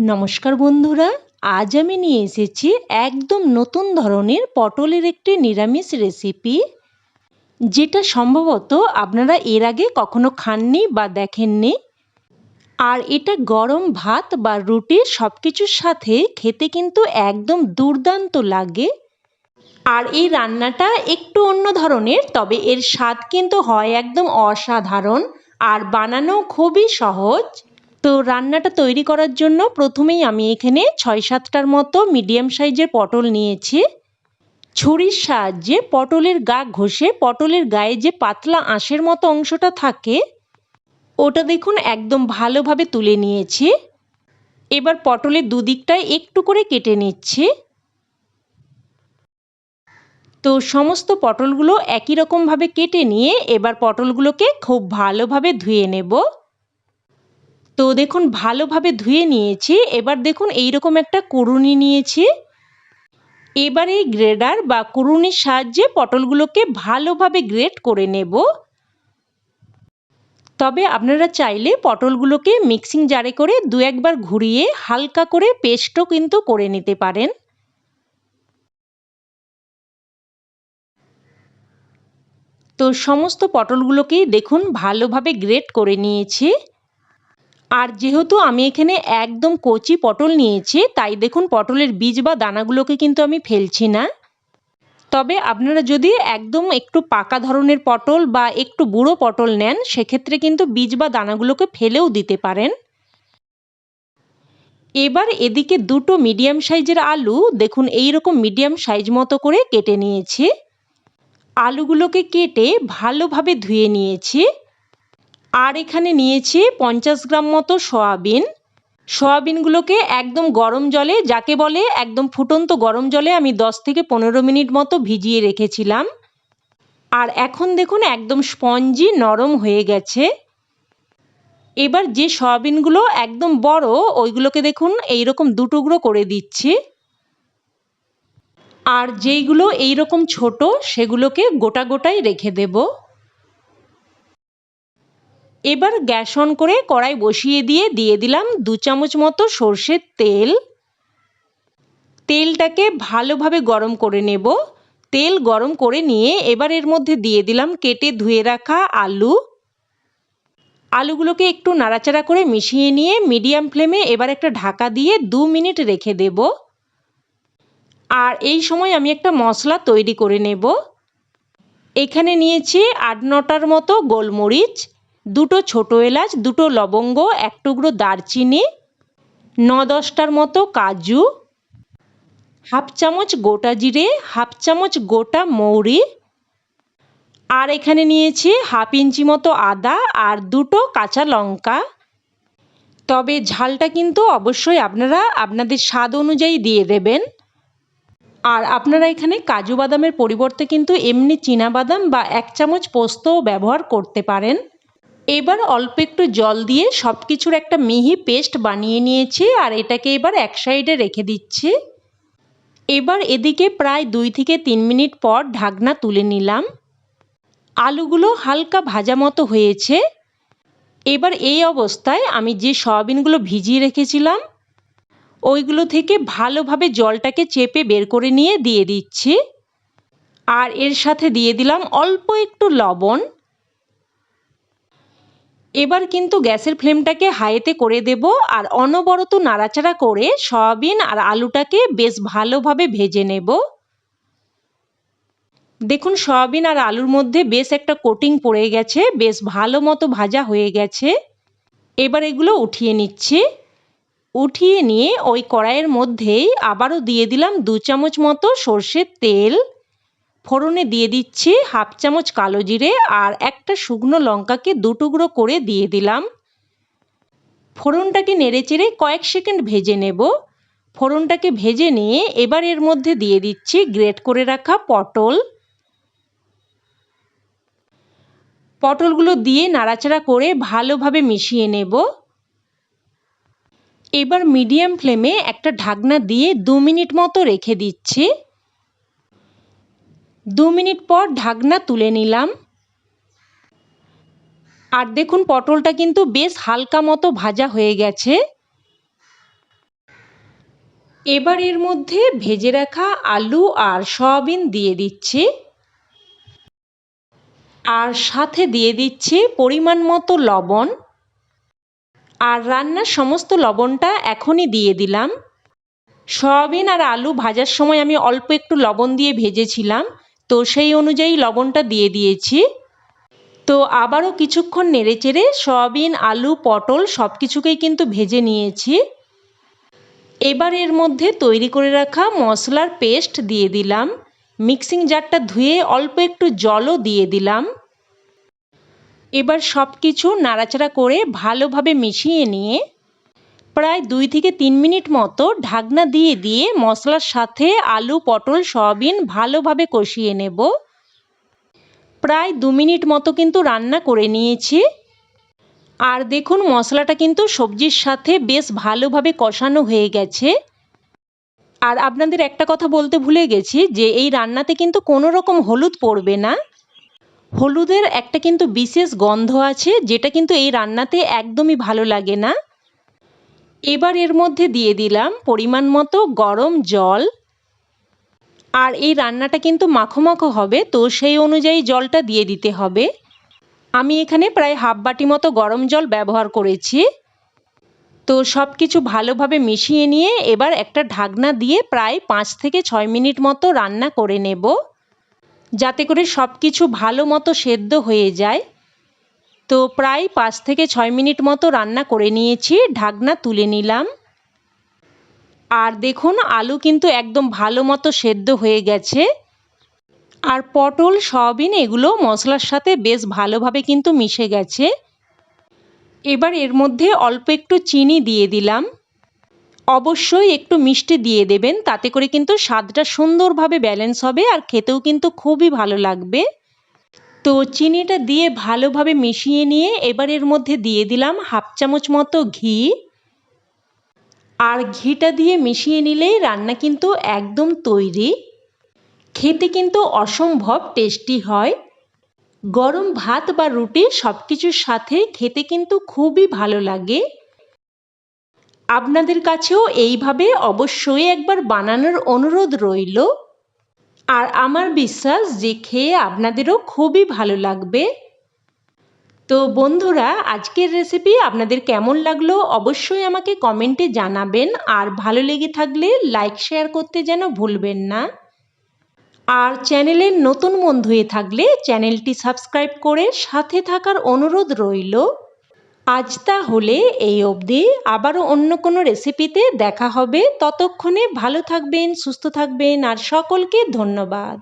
নমস্কার বন্ধুরা, আজ আমি নিয়ে এসেছি একদম নতুন ধরনের পটলের একটি নিরামিষ রেসিপি যেটা সম্ভবত আপনারা এর আগে কখনো খাননি বা দেখেননি। আর এটা গরম ভাত বা রুটি সব কিছুর সাথে খেতে কিন্তু একদম দুর্দান্ত লাগে। আর এই রান্নাটা একটু অন্য ধরনের, তবে এর স্বাদ কিন্তু হয় একদম অসাধারণ, আর বানানো খুবই সহজ। তো রান্নাটা তৈরি করার জন্য প্রথমেই আমি এখানে ছয় সাতটার মতো মিডিয়াম সাইজের পটল নিয়েছি। ছুরির সাহায্যে পটলের গা ঘষে পটলের গায়ে যে পাতলা আঁশের মতো অংশটা থাকে, ওটা দেখুন একদম ভালোভাবে তুলে নিয়েছি। এবার পটলের দুদিকটায় একটু করে কেটে নিচ্ছি। তো সমস্ত পটলগুলো একই রকমভাবে কেটে নিয়ে এবার পটলগুলোকে খুব ভালোভাবে ধুয়ে নেব। তো দেখুন, ভালোভাবে ধুয়ে নিয়েছি। এবার দেখুন এই রকম একটা কুড়ুনি নিয়েছি। এবার এই গ্রেডার বা কুড়ুনির সাহায্যে পটলগুলোকে ভালোভাবে গ্রেড করে নেব। তবে আপনারা চাইলে পটলগুলোকে মিক্সিং জারে করে দু একবার ঘুরিয়ে হালকা করে পেস্টও কিন্তু করে নিতে পারেন। তো সমস্ত পটলগুলোকেই দেখুন, ভালোভাবে গ্রেট করে নিয়েছি। আর যেহেতু আমি এখানে একদম কচি পটল নিয়েছি, তাই দেখুন পটলের বীজ বা দানাগুলোকে কিন্তু আমি ফেলছি না। তবে আপনারা যদি একদম একটু পাকা ধরনের পটল বা একটু বুড়ো পটল নেন, সেক্ষেত্রে কিন্তু বীজ বা দানাগুলোকে ফেলেও দিতে পারেন। এবার এদিকে দুটো মিডিয়াম সাইজের আলু, দেখুন এই রকম মিডিয়াম সাইজ মতো করে কেটে নিয়েছি। আলুগুলোকে কেটে ভালোভাবে ধুয়ে নিয়েছি। আর এখানে নিয়েছি পঞ্চাশ গ্রাম মতো সয়াবিন। সয়াবিনগুলোকে একদম গরম জলে, যাকে বলে একদম ফুটন্ত গরম জলে আমি দশ থেকে পনেরো মিনিট মতো ভিজিয়ে রেখেছিলাম। আর এখন দেখুন একদম স্পঞ্জি নরম হয়ে গেছে। এবার যে সয়াবিনগুলো একদম বড়, ওইগুলোকে দেখুন এইরকম দুটুকরো করে দিচ্ছি। আর যেইগুলো এইরকম ছোট, সেগুলোকে গোটা গোটাই রেখে দেবো। এবার গ্যাস অন করে কড়াই বসিয়ে দিয়ে দিয়ে দিলাম দু চামচ মতো সর্ষের তেল। তেলটাকে ভালোভাবে গরম করে নেব। তেল গরম করে নিয়ে এবার এর মধ্যে দিয়ে দিলাম কেটে ধুয়ে রাখা আলু। আলুগুলোকে একটু নাড়াচাড়া করে মিশিয়ে নিয়ে মিডিয়াম ফ্লেমে এবার একটা ঢাকা দিয়ে দু মিনিট রেখে দেব। আর এই সময় আমি একটা মশলা তৈরি করে নেব। এখানে নিয়েছি আট নটার মতো গোলমরিচ দুটো ছোটো এলাচ, দুটো লবঙ্গ, এক টুকরো দারচিনি, ন দশটার মতো কাজু, হাফ চামচ গোটা জিরে, হাফ চামচ গোটা মৌরি আর এখানে নিয়েছি হাফ ইঞ্চি মতো আদা আর দুটো কাঁচা লঙ্কা। তবে ঝালটা কিন্তু অবশ্যই আপনারা আপনাদের স্বাদ অনুযায়ী দিয়ে দেবেন। আর আপনারা এখানে কাজু বাদামের পরিবর্তে কিন্তু এমনি বাদাম বা এক চামচ পোস্তও ব্যবহার করতে পারেন। এবার অল্প একটু জল দিয়ে সব কিছুর একটা মিহি পেস্ট বানিয়ে নিয়েছি আর এটাকে এবার এক সাইডে রেখে দিচ্ছি। এবার এদিকে প্রায় দুই থেকে তিন মিনিট পর ঢাকনা তুলে নিলাম। আলুগুলো হালকা ভাজা মতো হয়েছে। এবার এই অবস্থায় আমি যে সয়াবিনগুলো ভিজিয়ে রেখেছিলাম, ওইগুলো থেকে ভালোভাবে জলটাকে চেপে বের করে নিয়ে দিয়ে দিচ্ছি। আর এর সাথে দিয়ে দিলাম অল্প একটু লবণ। এবার কিন্তু গ্যাসের ফ্লেমটাকে হাইতে করে দেব আর অনবরত নাড়াচাড়া করে সয়াবিন আর আলুটাকে বেশ ভালোভাবে ভেজে নেব। দেখুন, সয়াবিন আর আলুর মধ্যে বেশ একটা কোটিং পড়ে গেছে, বেশ ভালো মতো ভাজা হয়ে গেছে। এবার এগুলো উঠিয়ে নিচ্ছি। উঠিয়ে নিয়ে ওই কড়াইয়ের মধ্যেই আবারও দিয়ে দিলাম দু চামচ মতো সর্ষের তেল। ফোড়নে দিয়ে দিচ্ছি হাফ চামচ কালো জিরে আর একটা শুকনো লঙ্কাকে দুটুকরো করে দিয়ে দিলাম। ফোড়নটাকে নেড়েচেড়ে কয়েক সেকেন্ড ভেজে নেব। ফোড়নটাকে ভেজে নিয়ে এবার এর মধ্যে দিয়ে দিচ্ছি গ্রেট করে রাখা পটল। পটলগুলো দিয়ে নাড়াচাড়া করে ভালোভাবে মিশিয়ে নেব। এবার মিডিয়াম ফ্লেমে একটা ঢাকনা দিয়ে দু মিনিট মতো রেখে দিচ্ছি। দু মিনিট পর ঢাকনা তুলে নিলাম। আর দেখুন, পটলটা কিন্তু বেশ হালকা মতো ভাজা হয়ে গেছে। এবার এর মধ্যে ভেজে রাখা আলু আর সয়াবিন দিয়ে দিচ্ছি। আর সাথে দিয়ে দিচ্ছি পরিমাণ মতো লবণ। আর রান্নার সমস্ত লবণটা এখনই দিয়ে দিলাম। সয়াবিন আর আলু ভাজার সময় আমি অল্প একটু লবণ দিয়ে ভেজেছিলাম। তো সেই অনুযায়ী লবণটা দিয়ে দিয়েছি। তো আবারও কিছুক্ষণ নেড়েচেড়ে সয়াবিন, আলু, পটল সব কিছুকেই কিন্তু ভেজে নিয়েছি। এবার এর মধ্যে তৈরি করে রাখা মশলার পেস্ট দিয়ে দিলাম। মিক্সিং জারটা ধুয়ে অল্প একটু জলও দিয়ে দিলাম। এবার সব কিছু নাড়াচাড়া করে ভালোভাবে মিশিয়ে নিয়ে প্রায় দুই থেকে তিন মিনিট মতো ঢাকনা দিয়ে দিয়ে মশলার সাথে আলু, পটল, সয়াবিন ভালোভাবে কষিয়ে নেব। প্রায় দু মিনিট মতো কিন্তু রান্না করে নিয়েছি। আর দেখুন, মশলাটা কিন্তু সবজির সাথে বেশ ভালোভাবে কষানো হয়ে গেছে। আর আপনাদের একটা কথা বলতে ভুলে গেছি যে, এই রান্নাতে কিন্তু কোনো রকম হলুদ পড়বে না। হলুদের একটা কিন্তু বিশেষ গন্ধ আছে, যেটা কিন্তু এই রান্নাতে একদমই ভালো লাগে না। এবার এর মধ্যে দিয়ে দিলাম পরিমাণ মতো গরম জল। আর এই রান্নাটা কিন্তু মাখো মাখো হবে, তো সেই অনুযায়ী জলটা দিয়ে দিতে হবে। আমি এখানে প্রায় হাফ বাটি মতো গরম জল ব্যবহার করেছি। তো সব কিছু ভালোভাবে মিশিয়ে নিয়ে এবার একটা ঢাকনা দিয়ে প্রায় পাঁচ থেকে ছয় মিনিট মতো রান্না করে নেব। যাতে করে সব কিছু ভালো মতো সেদ্ধ হয়ে যায়। তো প্রায় পাঁচ থেকে ছয় মিনিট মতো রান্না করে নিয়েছি, ঢাকনা তুলে নিলাম। আর দেখুন, আলু কিন্তু একদম ভালো মতো সেদ্ধ হয়ে গেছে। আর পটল, সয়াবিন এগুলো মশলার সাথে বেশ ভালোভাবে কিন্তু মিশে গেছে। এবার এর মধ্যে অল্প একটু চিনি দিয়ে দিলাম। অবশ্যই একটু মিষ্টি দিয়ে দেবেন, তাতে করে কিন্তু স্বাদটা সুন্দরভাবে ব্যালেন্স হবে আর খেতেও কিন্তু খুবই ভালো লাগবে। তো চিনিটা দিয়ে ভালোভাবে মিশিয়ে নিয়ে এবার এর মধ্যে দিয়ে দিলাম হাফ চামচ মতো ঘি। আর ঘিটা দিয়ে মিশিয়ে নিলেই রান্না কিন্তু একদম তৈরি। খেতে কিন্তু অসম্ভব টেস্টি হয়। গরম ভাত বা রুটি সব কিছুর সাথে খেতে কিন্তু খুবই ভালো লাগে। আপনাদের কাছেও এইভাবে অবশ্যই একবার বানানোর অনুরোধ রইল। আর আমার বিশ্বাস যে খেয়ে আপনাদেরও খুবই ভালো লাগবে। তো বন্ধুরা, আজকের রেসিপি আপনাদের কেমন লাগল অবশ্যই আমাকে কমেন্টে জানাবেন। আর ভালো লেগে থাকলে লাইক শেয়ার করতে যেন ভুলবেন না। আর চ্যানেলের নতুন বন্ধু হয়ে থাকলে চ্যানেলটি সাবস্ক্রাইব করে সাথে থাকার অনুরোধ রইল। আজ তাহলে এই অবধি। আবারও অন্য কোনো রেসিপিতে দেখা হবে। ততক্ষণে ভালো থাকবেন, সুস্থ থাকবেন, আর সকলকে ধন্যবাদ।